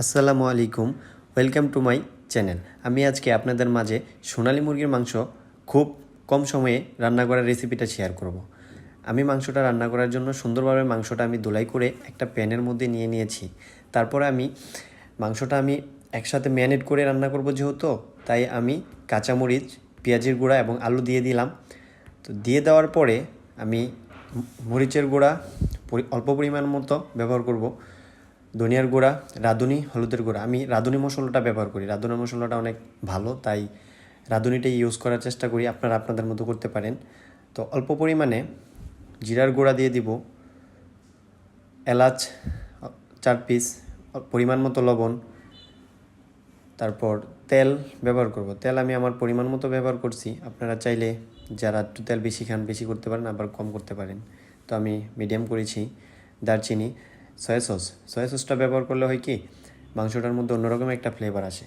আসসালামু আলাইকুম, welcome to my channel. আমি আজকে আপনাদের মাঝে সোনালী মুরগির মাংস খুব কম সময়ে রান্না করার রেসিপিটা শেয়ার করব। আমি মাংসটা রান্না করার জন্য সুন্দরভাবে মাংসটা আমি দোলাই করে একটা প্যানের মধ্যে নিয়ে নিয়েছি। তারপরে আমি মাংসটা আমি একসাথে ম্যারিনেট করে রান্না করব যেহেতু, তাই আমি কাঁচামরিচ, পেঁয়াজের গুঁড়া এবং আলু দিয়ে দিলাম। তো দিয়ে দেওয়ার পরে আমি মরিচের গুঁড়া অল্প পরিমাণ মতো ব্যবহার করব। ধনিয়ার গুঁড়া, রাঁধুনি হলুদের গুঁড়া। আমি রাঁধুনি মশলাটা ব্যবহার করি। রাঁধুনি মশলাটা অনেক ভালো, তাই রাঁধুনিটাই ইউজ করার চেষ্টা করি। আপনারা আপনাদের মতো করতে পারেন। তো অল্প পরিমাণে জিরার গুঁড়া দিয়ে দিব, এলাচ, চার পিস পরিমাণ মতো লবণ, তারপর তেল ব্যবহার করব। তেল আমি আমার পরিমাণ মতো ব্যবহার করছি। আপনারা চাইলে যারা একটু তেল বেশি খান, বেশি করতে পারেন, আবার কম করতে পারেন। তো আমি মিডিয়াম করেছি, দারচিনি। সয়া সস সয়া সসটা ব্যবহার করলে হয় কি, মাংসটার মধ্যে অন্যরকম একটা ফ্লেভার আসে।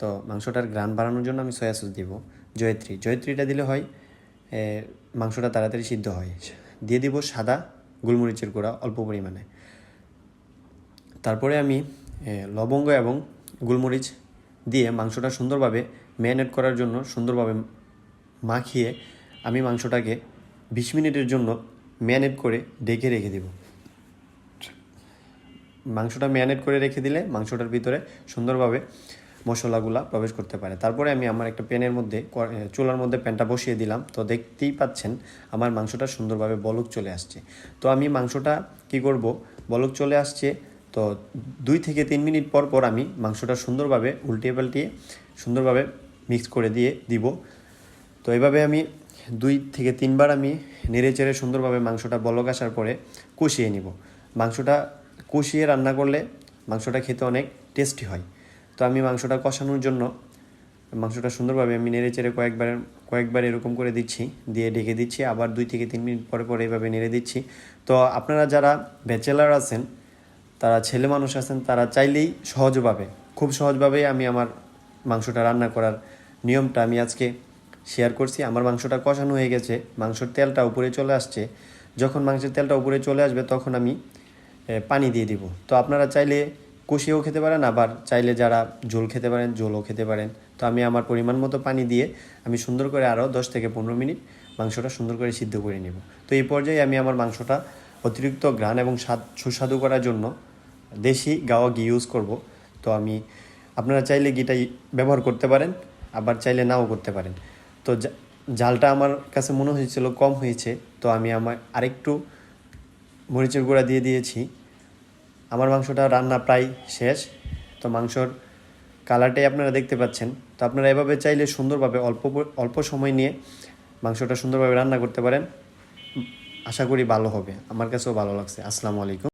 তো মাংসটার গ্রান বাড়ানোর জন্য আমি সয়া সস দিব, জয়ত্রী। জয়ত্রীটা দিলে হয় মাংসটা তাড়াতাড়ি সিদ্ধ হয়। দিয়ে দিব সাদা গোলমরিচের গুঁড়া অল্প পরিমাণে। তারপরে আমি লবঙ্গ এবং গোলমরিচ দিয়ে মাংসটা সুন্দরভাবে ম্যারিনেট করার জন্য সুন্দরভাবে মাখিয়ে আমি মাংসটাকে বিশ মিনিটের জন্য ম্যারিনেট করে ডেকে রেখে দেব। মাংসটা ম্যারিনেট করে রেখে দিলে মাংসটার ভিতরে সুন্দরভাবে মশলাগুলা প্রবেশ করতে পারে। তারপরে আমি আমার একটা প্যানের মধ্যে চুলার মধ্যে প্যানটা বসিয়ে দিলাম। তো দেখতেই পাচ্ছেন আমার মাংসটা সুন্দরভাবে বলক চলে আসছে। তো আমি মাংসটা কি করব? বলক চলে আসছে। তো দুই থেকে তিন মিনিট পর পর আমি মাংসটা সুন্দরভাবে উল্টিয়ে পাল্টিয়ে সুন্দরভাবে মিক্স করে দিয়ে দিব। তো এভাবে আমি দুই থেকে তিনবার আমি নেড়ে চেড়ে সুন্দরভাবে মাংসটা বলক আসার পরে কষিয়ে নিব। মাংসটা কষিয়ে রান্না করলে মাংসটা খেতে অনেক টেস্টি হয়। তো আমি মাংসটা কষানোর জন্য মাংসটা সুন্দরভাবে আমি নেড়ে চেড়ে কয়েকবার কয়েকবার এরকম করে দিচ্ছি, দিয়ে ঢেকে দিচ্ছি, আবার দুই থেকে তিন মিনিট পরে পরে এভাবে নেড়ে দিচ্ছি। তো আপনারা যারা ব্যাচেলার আছেন, তারা ছেলে মানুষ আছেন, তারা চাইলেই সহজভাবে, খুব সহজভাবেই আমি আমার মাংসটা রান্না করার নিয়মটা আমি আজকে শেয়ার করছি। আমার মাংসটা কষানো হয়ে গেছে, মাংসর তেলটা উপরে চলে আসছে। যখন মাংসের তেলটা উপরে চলে আসবে, তখন আমি পানি দিয়ে দিব। তো আপনারা চাইলে কষিয়েও খেতে পারেন, আবার চাইলে যারা ঝোল খেতে পারেন, ঝোলও খেতে পারেন। তো আমি আমার পরিমাণ মতো পানি দিয়ে আমি সুন্দর করে আরও দশ থেকে পনেরো মিনিট মাংসটা সুন্দর করে সিদ্ধ করে নেব। তো এই পর্যায়ে আমি আমার মাংসটা অতিরিক্ত ঘ্রাণ এবং স্বাদ, সুস্বাদু করার জন্য দেশি গাওয়া ঘি ইউজ করব। তো আমি, আপনারা চাইলে ঘিটা ব্যবহার করতে পারেন, আবার চাইলে নাও করতে পারেন। তো জালটা আমার কাছে মনে হয়েছিল কম হয়েছে, তো আমি আমার আরেকটু মরিচের গুঁড়া দিয়ে দিয়েছি। আমার মাংসটা রান্না প্রায় শেষ। তো মাংসর কালারটাই আপনারা দেখতে পাচ্ছেন। তো আপনারা এভাবে চাইলে সুন্দরভাবে অল্প অল্প সময় নিয়ে মাংসটা সুন্দরভাবে রান্না করতে পারেন। আশা করি ভালো হবে। আমার কাছেও ভালো লাগছে। আসসালামু আলাইকুম।